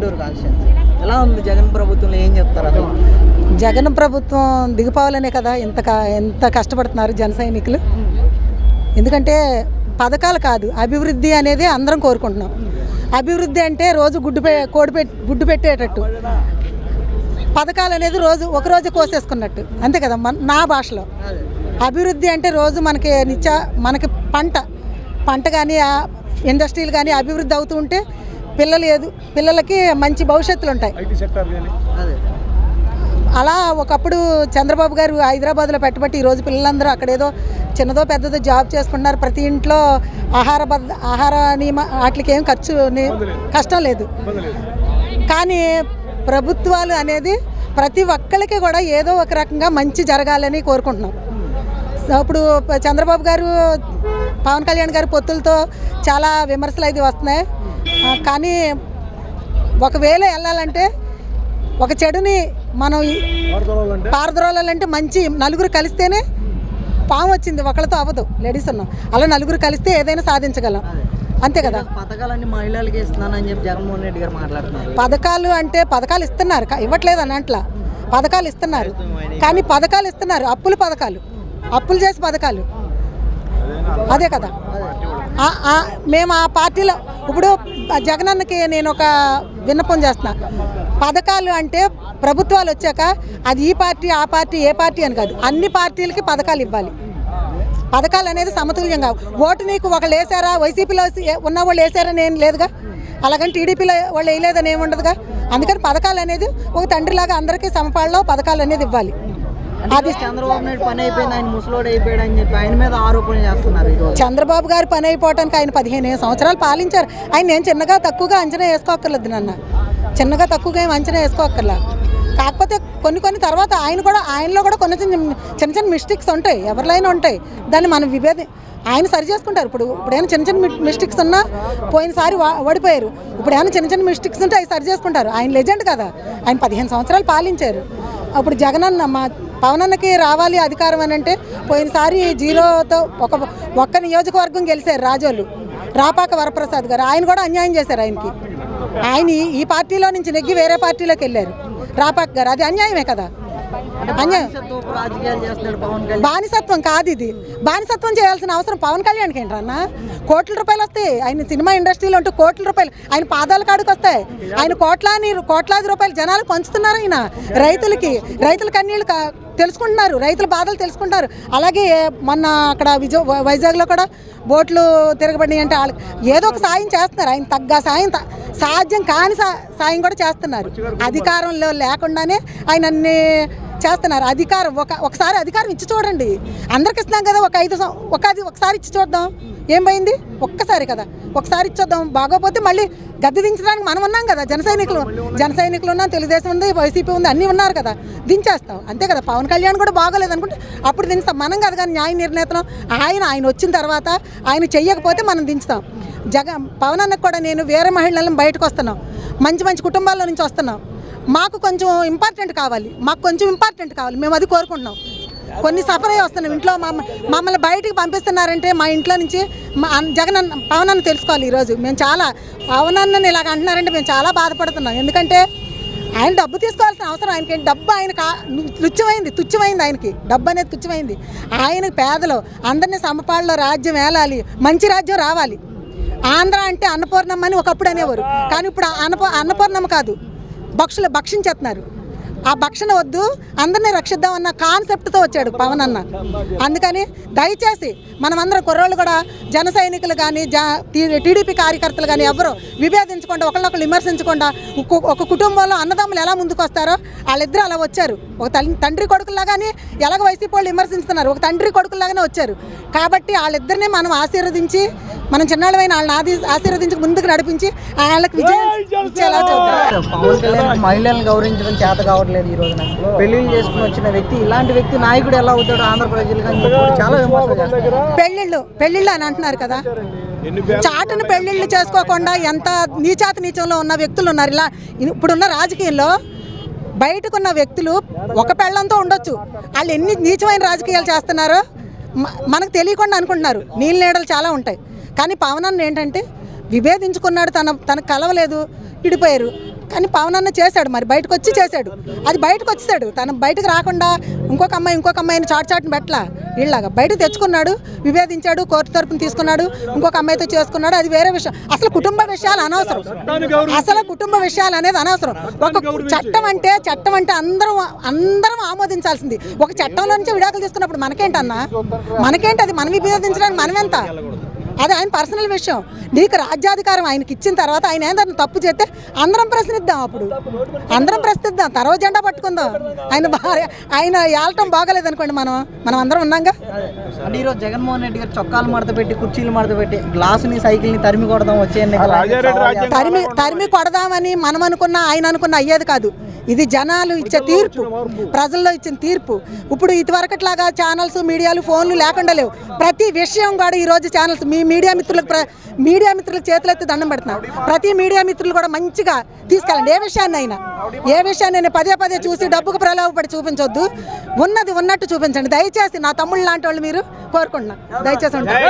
Tanguturu constituency ఎలా ఉంది జగన్ ప్రభుత్వంలో? ఏం చెప్తారు అసలు? జగన్ ప్రభుత్వం దిగిపోవాలనే కదా ఇంత క- ఎంత కష్టపడుతున్నారు జన సైనికులు. ఎందుకంటే పథకాలు కాదు అభివృద్ధి అనేది అందరం కోరుకుంటున్నాం. అభివృద్ధి అంటే రోజు గుడ్డు పె కోడి పెట్టి గుడ్డు పెట్టేటట్టు. పథకాలు అనేది రోజు ఒకరోజు కోసేసుకున్నట్టు. అంతే కదా మన నా భాషలో. అభివృద్ధి అంటే రోజు మనకి నిత్య మనకి పంట. పంట కానీ ఇండస్ట్రీలు కానీ అభివృద్ధి అవుతూ ఉంటే పిల్లలు ఏదు పిల్లలకి మంచి భవిష్యత్తులు ఉంటాయి. అదే. అలా ఒకప్పుడు చంద్రబాబు గారు హైదరాబాద్లో పెట్టబట్టి ఈరోజు పిల్లలందరూ అక్కడేదో చిన్నదో పెద్దదో జాబ్ చేసుకుంటున్నారు. ప్రతి ఇంట్లో ఆహార బద్ద ఆహార నియమ వాటికి ఏం ఖర్చు కష్టం లేదు. కానీ ప్రభుత్వాలు అనేది ప్రతి ఒక్కరికి కూడా ఏదో ఒక రకంగా మంచి జరగాలని కోరుకుంటున్నాం. ఇప్పుడు చంద్రబాబు గారు పవన్ కళ్యాణ్ గారి పొత్తులతో చాలా విమర్శలు అయితే వస్తున్నాయి. కానీ ఒకవేళ వెళ్ళాలంటే ఒక చెడుని మనం పారద్రోలాలంటే? మంచి నలుగురు కలిస్తేనే పాము వచ్చింది. ఒకళ్ళతో అవ్వదు. లేడీస్ ఉన్నాం అలా నలుగురు కలిస్తే ఏదైనా సాధించగలం. అంతే కదా? పథకాలన్నీ మహిళలకి ఇస్తున్నానని చెప్పి జగన్మోహన్ రెడ్డి గారు మాట్లాడుతున్నారు. పథకాలు అంటే పథకాలు ఇస్తున్నారు. ఇవ్వట్లేదు అని అంట్లా. పథకాలు ఇస్తున్నారు. కానీ పథకాలు ఇస్తున్నారు. అప్పులు పథకాలు. అప్పులు చేసి పథకాలు. అదే కదా. మేము ఆ పార్టీలో ఇప్పుడు జగనన్నకి నేను ఒక విన్నపం చేస్తున్నా. పథకాలు అంటే ప్రభుత్వాలు వచ్చాక అది ఈ పార్టీ ఆ పార్టీ ఏ పార్టీ అని కాదు. అన్ని పార్టీలకి పథకాలు ఇవ్వాలి. పథకాలు అనేది సమతుల్యంగా ఓటు నీకు ఒకళ్ళు వేసారా? వైసీపీలో ఉన్న వాళ్ళు వేసారని ఏం లేదుగా? అలాగని టీడీపీలో వాళ్ళు వేయలేదని ఏమి ఉండదుగా? అందుకని పథకాలు అనేది ఒక తండ్రిలాగా అందరికీ సమపాళ్ళలో పథకాలు అనేది ఇవ్వాలి. అది చంద్రబాబు నాయుడు పని అయిపోయింది ఆయన ముసలోడు అయిపోయాడు అని చెప్పి ఆయన మీద ఆరోపణలు చేస్తున్నారు చంద్రబాబు గారు పని అయిపోవటానికి ఆయన పదిహేను సంవత్సరాలు పాలించారు. ఆయన నేను చిన్నగా తక్కువగా అంచనా వేసుకోక్కర్లేదు నాన్న. చిన్నగా తక్కువగా ఏం అంచనా వేసుకోక్కర్లా. కాకపోతే కొన్ని కొన్ని తర్వాత ఆయన కూడా ఆయనలో కూడా కొన్ని చిన్న చిన్న చిన్న మిస్టేక్స్ ఉంటాయి ఎవరిలైనా ఉంటాయి. దాన్ని మనం విభేది ఆయన సరి చేసుకుంటారు. ఇప్పుడు ఇప్పుడు ఏమైనా చిన్న చిన్న మిస్టేక్స్ ఉన్నా పోయినసారి ఓడిపోయారు. ఇప్పుడు ఏమైనా చిన్న చిన్న మిస్టేక్స్ ఉంటే అవి సరి చేసుకుంటారు. ఆయన లెజెండ్ కదా. ఆయన పదిహేను సంవత్సరాలు పాలించారు. అప్పుడు జగనన్న మా పవన్ అన్నకి రావాలి అధికారం అని అంటే పోయినసారి జీరోతో ఒక ఒక్క నియోజకవర్గం గెలిచారు రాజోళ్ళు రాపాక వరప్రసాద్ గారు. ఆయన కూడా అన్యాయం చేశారు ఆయనకి. ఆయన ఈ- ఈ పార్టీలో నుంచి నెగ్గి వేరే పార్టీలోకి వెళ్ళారు. రాపాక్ గారు. అది అన్యాయమే కదా. బానిసత్వం కాదు ఇది. బానిసత్వం చేయాల్సిన అవసరం పవన్ కళ్యాణ్కి ఏంటన్నా కోట్ల రూపాయలు వస్తాయి. ఆయన సినిమా ఇండస్ట్రీలో ఉంటూ కోట్ల రూపాయలు. ఆయన పాదాల కాడికి వస్తాయి. ఆయన కోట్లాది కోట్లాది రూపాయలు జనాలు పంచుతున్నారు ఆయన రైతులకి. రైతుల కన్నీళ్ళు కా- తెలుసుకుంటున్నారు. రైతుల బాధలు తెలుసుకుంటారు అలాగే మొన్న అక్కడ విజయ వైజాగ్లో కూడా బోట్లు తిరగబడినాయి అంటే వాళ్ళకి ఏదో ఒక సాయం చేస్తున్నారు. ఆయన తగ్గ సాయం త- సాధ్యం కాని సా- సాయం కూడా చేస్తున్నారు. అధికారంలో లేకుండానే ఆయన అన్ని చేస్తున్నారు. అధికారం ఒక ఒకసారి అధికారం ఇచ్చి చూడండి. అందరికి ఇస్తున్నాం కదా ఒక ఐదు ఒక అది ఒకసారి ఇచ్చి చూద్దాం. ఏం పోయింది? ఒక్కసారి కదా. ఒకసారి ఇచ్చి చూద్దాం. బాగోపోతే మళ్ళీ గద్దె దించడానికి మనం ఉన్నాం కదా జన సైనికులు. జన సైనికులు ఉన్నాం తెలుగుదేశం ఉంది వైసీపీ ఉంది అన్నీ ఉన్నారు కదా. దించేస్తాం. అంతే కదా. పవన్ కళ్యాణ్ కూడా బాగోలేదు అనుకుంటే అప్పుడు దించుతాం. మనం కదా కానీ న్యాయ నిర్ణేతనం. ఆయన ఆయన వచ్చిన తర్వాత ఆయన చెయ్యకపోతే మనం దించుతాం. జగ పవన్ అన్నకు కూడా నేను వేరే మహిళలను బయటకు వస్తున్నాం. మంచి మంచి కుటుంబాల్లో నుంచి వస్తున్నాం. మాకు కొంచెం ఇంపార్టెంట్ కావాలి. మాకు కొంచెం ఇంపార్టెంట్ కావాలి. మేము అది కోరుకుంటున్నాం. కొన్ని సఫర్ అయ్యి వస్తున్నాం. ఇంట్లో మమ్మ మమ్మల్ని బయటికి పంపిస్తున్నారంటే మా ఇంట్లో నుంచి మా జగన్ అన్న పవన్ అన్న తెలుసుకోవాలి ఈరోజు. మేము చాలా పవన్ అన్నని ఇలాగ అంటున్నారంటే మేము చాలా బాధపడుతున్నాం. ఎందుకంటే ఆయన డబ్బు తీసుకోవాల్సిన అవసరం ఆయనకి. డబ్బు ఆయన కా తుచ్చమైంది తుచ్చమైంది ఆయనకి. డబ్బు అనేది తుచ్చమైంది ఆయన పేదలు. అందరినీ సమపాళ్ళలో రాజ్యం వేలాలి మంచి రాజ్యం రావాలి. ఆంధ్ర అంటే అన్నపూర్ణమ్మ అని ఒకప్పుడు అనేవారు. కానీ ఇప్పుడు అన్నపూ అన్నపూర్ణమ్మ కాదు. భక్షులు భక్షించేస్తున్నారు. ఆ భక్షణ వద్దు అందరినీ రక్షిద్దాం అన్న కాన్సెప్ట్తో వచ్చాడు పవన్ అన్న. అందుకని దయచేసి మనమందరం కుర్రోళ్ళు కూడా జన సైనికులు కానీ జా టీడీపీ కార్యకర్తలు కానీ ఎవరు విభేదించకుండా ఒకళ్ళొకళ్ళు విమర్శించకుండా ఒక కుటుంబంలో అన్నదమ్ములు ఎలా ముందుకు వస్తారో వాళ్ళిద్దరూ అలా వచ్చారు. ఒక తండ్రి కొడుకులాగానే ఎలాగ వైసీపీ వాళ్ళు విమర్శిస్తున్నారు? ఒక తండ్రి కొడుకులాగానే వచ్చారు. కాబట్టి వాళ్ళిద్దరిని మనం ఆశీర్వదించి మనం చిన్నాళ్ళమైన వాళ్ళని ఆది ఆశీర్వదించి ముందుకు నడిపించి వాళ్ళకి విజయం ఇచ్చేలా చూద్దాం పవన్ కళ్యాణ్ మహిళలను గౌరవించడం చేత కావట్లేదు ఈ రోజున. పెళ్ళిళ్ళు చేసుకుని వచ్చిన వ్యక్తి ఇలాంటి వ్యక్తి నాయకుడు ఎలా అవుతాడు ఆంధ్ర ప్రజలకు అని చెప్పి కూడా చాలా పెళ్ళిళ్ళు పెళ్ళిళ్ళు అని అంటున్నారు కదా. చాటును పెళ్ళిళ్ళు చేసుకోకుండా ఎంత నీచాత నీచంలో ఉన్న వ్యక్తులు ఉన్నారు. ఇలా ఇప్పుడున్న రాజకీయంలో బయటకున్న వ్యక్తులు ఒక పెళ్ళంతో ఉండొచ్చు. వాళ్ళు ఎన్ని నీచమైన రాజకీయాలు చేస్తున్నారో మనకు తెలియకుండా అనుకుంటున్నారు. నీళ్ళ నీడలు చాలా ఉంటాయి. కానీ పవన్ అన్న ఏంటంటే విభేదించుకున్నాడు తన తనకు కలవలేదు విడిపోయారు. కానీ పవన్ అన్న చేశాడు మరి బయటకు వచ్చి చేశాడు. అది బయటకు వచ్చాడు తను బయటకు రాకుండా ఇంకొక అమ్మాయి ఇంకొక అమ్మాయిని చాటు చాటుని పెట్టలా? వీళ్ళగా బయటకు తెచ్చుకున్నాడు విభేదించాడు కోర్టు తరపున తీసుకున్నాడు ఇంకొక అమ్మాయితో చేసుకున్నాడు. అది వేరే విషయం. అసలు కుటుంబ విషయాలు అనవసరం. అసలు కుటుంబ విషయాలు అనేది అనవసరం. ఒక చట్టం అంటే చట్టం అంటే అందరం అందరం ఆమోదించాల్సింది. ఒక చట్టంలో నుంచి విడాకులు తీసుకున్నప్పుడు మనకేంటన్నా? మనకేంటి అది? మనం విభేదించడానికి మనమెంత? అది ఆయన పర్సనల్ విషయం. నీకు రాజ్యాధికారం ఆయనకి ఇచ్చిన తర్వాత ఆయన ఏంటన్నా తప్పు చేస్తే అందరం ప్రశ్నిద్దాం అప్పుడు. అందరం ప్రశ్నిద్దాం. తర్వాత జెండా పట్టుకుందాం. ఆయన భార్య ఆయన ఏళ్ళటం బాగలేదు అనుకోండి మనం. మనం అందరం ఉన్నాగా. అంటే ఈరోజు జగన్మోహన్ రెడ్డి గారు చొక్కాలు మడత పెట్టి కుర్చీలు మడత పెట్టి గ్లాసుని సైకిల్ని తరిమి కొడదాం వచ్చే. తరిమి తరిమి కొడదామని మనం అనుకున్న ఆయన అనుకున్న అయ్యేది కాదు. ఇది జనాలు ఇచ్చే తీర్పు. ప్రజల్లో ఇచ్చిన తీర్పు. ఇప్పుడు ఇదివరకట్లాగా ఛానల్స్ మీడియాలు ఫోన్లు లేకుండా లేవు. ప్రతి విషయం కూడా ఈ రోజు ఛానల్స్ మీ మీడియా మిత్రులకు ప్ర- మీడియా మిత్రులకు చేతులెత్తి దండం పెడుతున్నాం. ప్రతి మీడియా మిత్రులు కూడా మంచిగా తీసుకెళ్ళండి. ఏ విషయాన్ని అయినా ఏ విషయాన్ని అయినా పదే పదే చూసి డబ్బుకు ప్రలోభపడి చూపించొద్దు. ఉన్నది ఉన్నట్టు చూపించండి. దయచేసి నా తమ్ముళ్ళు లాంటి వాళ్ళు మీరు కోరుకుంటున్నా. దయచేసి ఉంటాను